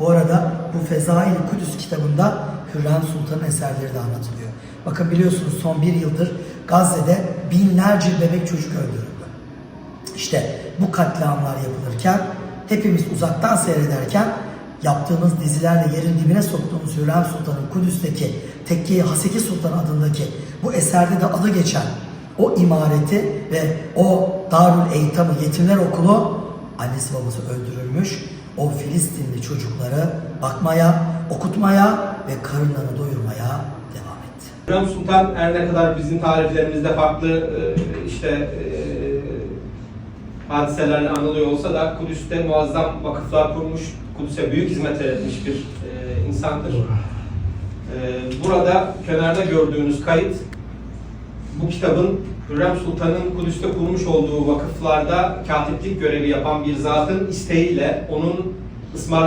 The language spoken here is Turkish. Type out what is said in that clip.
Bu arada bu Fezail Kudüs kitabında Hürrem Sultan'ın eserleri de anlatılıyor. Bakın biliyorsunuz son bir yıldır Gazze'de binlerce bebek çocuk öldürüldü. İşte bu katliamlar yapılırken hepimiz uzaktan seyrederken yaptığımız dizilerle yerin dibine soktuğumuz Hürrem Sultan'ın Kudüs'teki Tekke-i Haseki Sultan adındaki bu eserde de adı geçen o imareti ve o Darül Eytam'ı Yetimler Okulu annesi babası öldürülmüş. O Filistinli çocukları bakmaya, okutmaya ve karınlarını doyurmaya devam etti. Hürrem Sultan her ne kadar bizim tarihlerimizde farklı e, işte e, hadiselerle anılıyor olsa da Kudüs'te muazzam vakıflar kurmuş, Kudüs'e büyük hizmet etmiş bir e, insandır. Burada kenarda gördüğünüz kayıt bu kitabın Hürrem Sultan'ın Kudüs'te kurmuş olduğu vakıflarda katiplik görevi yapan bir zatın isteğiyle onun ısmarladığı